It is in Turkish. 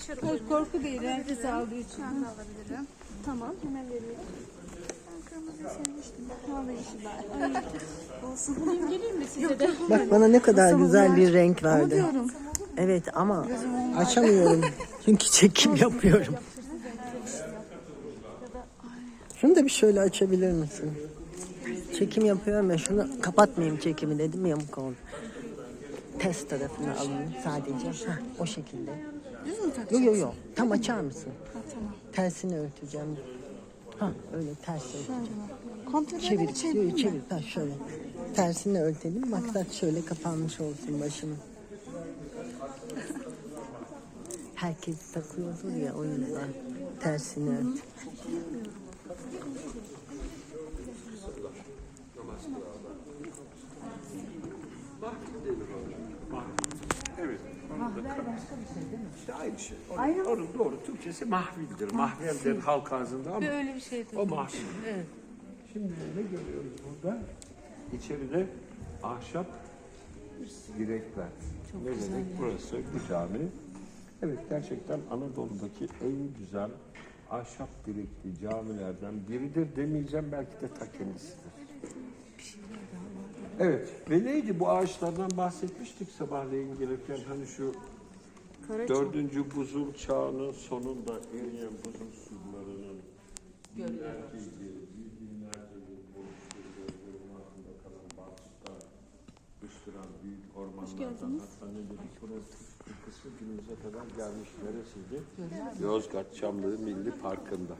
dışarı Korku, korku değil, herkes aldığı için. Ben de alabilirim. Tamam hemen veriyorum. Ben kırmızıyı sevmiştim. Vallahi işi ben. Olsun. Bulayım geleyim mi size de? Bak bana ne kadar güzel bir renk verdi. Evet ama açamıyorum. Çünkü çekim yapıyorum. Şunu da bir şöyle açabilir misin? Çekim yapıyorum ya şunu kapatmayayım çekimi dedim yamuk oldu. Test tarafını alayım sadece. Heh, o şekilde. Düz mü tak? Yok yok yok. Tam açar mısın? Ha, tamam. Tersini örteceğim. Ha öyle ters örteceğim. Kontrol Çevir, çevireyim yok, mi? çevir. Ha, şöyle. Tersini örtelim. Maksat şöyle kapanmış olsun başımı. Herkes takıyordur ya o yüzden. Tersini ört. Evet. İşte aynı şey. Onun, onun doğru Türkçesi mahvildir. Mahveldir halk ağzında ama Öyle bir şey o mahvil. Evet. Şimdi ne görüyoruz burada? İçeride ahşap direkler. ne demek? Burası bu cami. Evet gerçekten Anadolu'daki en güzel ahşap direkli camilerden biridir demeyeceğim belki de ta kendisidir. Evet. Ve neydi? Bu ağaçlardan bahsetmiştik sabahleyin gelirken. Hani şu dördüncü buzul çağının sonunda eriyen buzul sularının büyük ormanlardan hatta ne dedik bunun bir kısmı günümüze kadar gelmiş. Neresiydi? Yozgat Çamlığı Milli Parkı'nda.